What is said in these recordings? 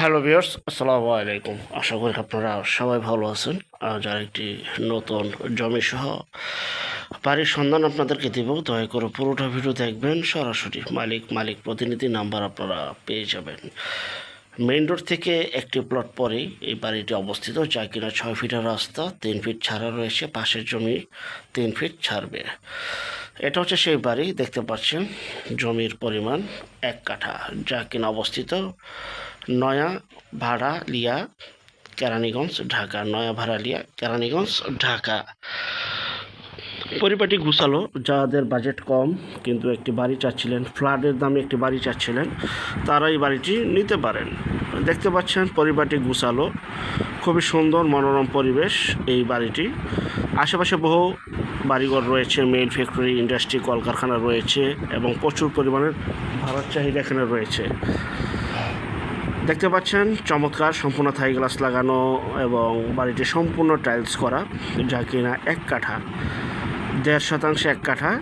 Hello viewers আসসালামু আলাইকুম। আশা করি আপনারা সবাই ভালো আছেন। আজ আরেকটি নতুন জমি সহ বাড়ির সন্ধান আপনাদেরকে দিব। দয়া করে পুরোটা ভিডিও দেখবেন। সরাসরি মালিক মালিক প্রতিনিধি নাম্বার আপনারা পেয়ে যাবেন। মেইন রোড থেকে একটি প্লট পরেই এই বাড়িটি অবস্থিত, যা কিনা ছয় ফিটের রাস্তা, তিন ফিট ছাড়া রয়েছে, পাশের জমি তিন ফিট ছাড়বে। এটা হচ্ছে সেই বাড়ি, দেখতে পাচ্ছেন, জমির পরিমাণ এক কাঠা, যা কিনা অবস্থিত নয়া ভাড়ালিয়া কেরানীগঞ্জ, ঢাকা, নয়া ভাড়ালিয়া কেরানীগঞ্জ, ঢাকা। পরিপাটি গুছালো, যাদের বাজেট কম, কিন্তু একটি বাড়ি চাচ্ছিলেন, ফ্ল্যাটের দামে একটি বাড়ি চাচ্ছিলেন তারা এই বাড়িটি নিতে পারেন। দেখতে পাচ্ছেন, পরিপাটি গুছালো, খুবই সুন্দর, মনোরম পরিবেশ এই বাড়িটি। আশেপাশে বহু বাড়িঘর রয়েছে মেল ফ্যাক্টরি ইন্ডাস্ট্রি কলকারখানা রয়েছে এবং প্রচুর পরিমাণের ভাড়ার চাহিদা এখানে রয়েছে। দেখতে পাচ্ছেন, চমৎকার সম্পূর্ণ থাই গ্লাস লাগানো এবং বাড়িটি সম্পূর্ণ টাইলস করা, যা কিনা এক কাঠা, দেড় শতাংশ এক কাঠা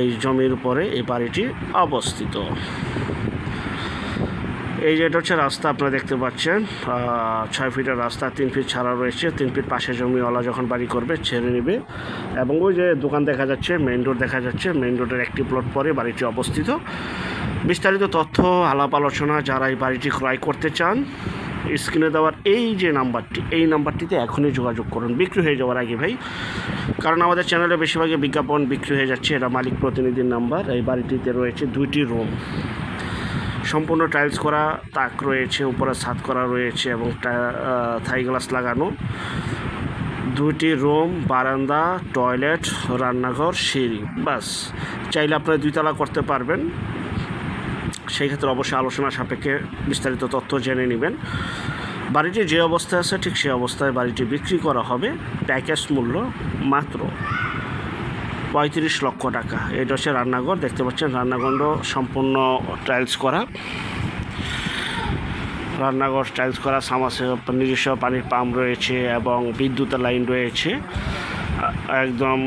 এই জমির উপরে এই বাড়িটি অবস্থিত। এই যে এটা হচ্ছে রাস্তা, আপনারা দেখতে পাচ্ছেন। ছয় ফিটের রাস্তা, তিন ফিট ছাড়া রয়েছে, তিন ফিট পাশে জমিওয়ালা যখন বাড়ি করবে, ছেড়ে নেবে। এবং ওই যে দোকান দেখা যাচ্ছে মেইন রোড দেখা যাচ্ছে মেইন রোডের একটি প্লট পরে বাড়িটি অবস্থিত। বিস্তারিত তথ্য, আলাপ আলোচনা, যারা এই বাড়িটি ক্রয় করতে চান, স্ক্রিনে দেওয়ার এই যে নাম্বারটি, এই নাম্বারটিতে এখনই যোগাযোগ করুন। বিক্রি হয়ে যাওয়ার আগে ভাই, কারণ আমাদের চ্যানেলে বেশিরভাগই বিজ্ঞাপন বিক্রি হয়ে যাচ্ছে, এটা মালিক প্রতিনিধির নাম্বার। এই বাড়িটিতে রয়েছে দুইটি রুম সম্পূর্ণ টাইলস করা, তাক রয়েছে, উপরে ছাদ করা রয়েছে এবং থাই গ্লাস লাগানো। দুইটি রুম বারান্দা টয়লেট রান্নাঘর, সিঁড়ি বাস চাইলে আপনারা দুইতলা করতে পারবেন। সেই ক্ষেত্রে অবশ্যই আলোচনা সাপেক্ষে বিস্তারিত তথ্য জেনে নেবেন। বাড়িটি যে অবস্থায় আছে, ঠিক সেই অবস্থায় বাড়িটি বিক্রি করা হবে। প্যাকেজ মূল্য মাত্র পঁয়ত্রিশ লক্ষ টাকা। এটা হচ্ছে রান্নাঘর, দেখতে পাচ্ছেন রান্নাঘণ্ড সম্পূর্ণ টাইলস করা। রান্নাঘর টাইলস করা, সামাসে নিজস্ব পানির পাম্প রয়েছে এবং বিদ্যুতের লাইন রয়েছে। একদম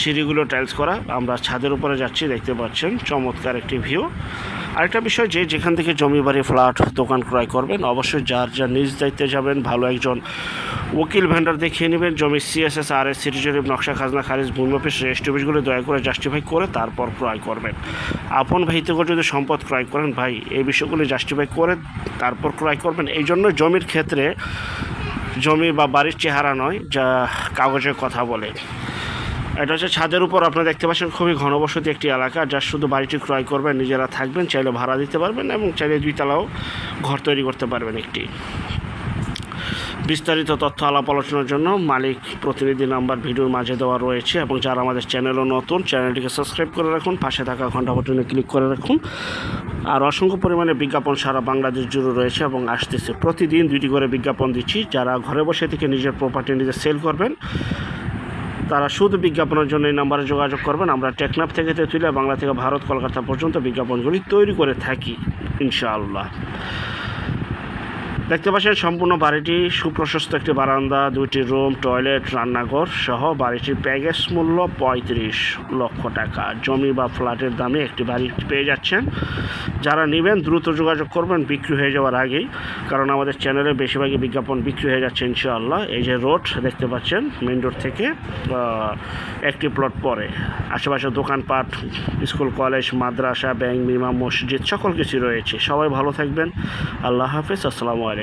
সিঁড়িগুলো টাইলস করা। আমরা ছাদের উপরে যাচ্ছি, দেখতে পাচ্ছেন, চমৎকার একটি ভিউ আরেকটা বিষয় যে, যেখান থেকে জমি বাড়ি ফ্ল্যাট দোকান ক্রয় করবেন, অবশ্যই যার যার নিজ দায়িত্বে যাবেন, ভালো একজন উকিল ভেন্ডার দেখিয়ে নেবেন, জমি সিএসএস আর এস সিটি জরিপ নকশা, খাজনা, খারিজ, ভূমি অফিস, রেজিস্ট্রি অফিসগুলো দয়া করে জাস্টিফাই করে তারপর ক্রয় করবেন। আপন ভাই থেকে যদি সম্পদ ক্রয় করেন, ভাই, এই বিষয়গুলি জাস্টিফাই করে তারপর ক্রয় করবেন। এই জন্য জমির ক্ষেত্রে জমি বা বাড়ির চেহারা নয়, যা কাগজের কথা বলে। এটা হচ্ছে ছাদের উপর, আপনারা দেখতে পাচ্ছেন খুবই ঘনবসতি একটি এলাকা, যা শুধু বাড়িটি ক্রয় করবেন, নিজেরা থাকবেন, চাইলে ভাড়া দিতে পারবেন এবং চাইলে দুই তলাও ঘর তৈরি করতে পারবেন একটি। বিস্তারিত তথ্য আলাপ আলোচনার জন্য মালিক প্রতিনিধি নাম্বার ভিডিওর মাঝে দেওয়া রয়েছে এবং যারা আমাদের চ্যানেলও নতুন, চ্যানেলটিকে সাবস্ক্রাইব করে রাখুন, পাশে থাকা ঘণ্টা বাটনে ক্লিক করে রাখুন। আর অসংখ্য পরিমাণে বিজ্ঞাপন সারা বাংলাদেশ জুড়ে রয়েছে এবং আসতেছে। প্রতিদিন দুইটি করে বিজ্ঞাপন দিচ্ছি। যারা ঘরে বসে থেকে নিজের প্রপার্টি নিজে সেল করবেন, তারা শুধু বিজ্ঞাপনের জন্য এই নাম্বারে যোগাযোগ করবেন। আমরা টেকনাপ থেকে তুলে বাংলা থেকে ভারত, কলকাতা পর্যন্ত বিজ্ঞাপনগুলি তৈরি করে থাকি, ইনশাআল্লাহ। দেখতে পাচ্ছেন সম্পূর্ণ বাড়িটি সুপ্রশস্ত একটি বারান্দা, দুইটি রুম, টয়লেট, রান্নাঘর সহ বাড়িটির প্যাকেজ মূল্য পঁয়ত্রিশ লক্ষ টাকা। জমি বা ফ্ল্যাটের দামে একটি বাড়ি পেয়ে যাচ্ছেন। যারা নেবেন, দ্রুত যোগাযোগ করবেন, বিক্রি হয়ে যাওয়ার আগেই। কারণ আমাদের চ্যানেলে বেশিরভাগই বিজ্ঞাপন বিক্রি হয়ে যাচ্ছে, ইনশাআল্লাহ। এই যে রোড, দেখতে পাচ্ছেন মেন রোড থেকে একটি প্লট পরে। আশেপাশে দোকানপাট, স্কুল, কলেজ, মাদ্রাসা, ব্যাংক বিমা মসজিদ, সকল কিছু রয়েছে। সবাই ভালো থাকবেন। আল্লাহ হাফেজ, আসসালামু আলাইকুম।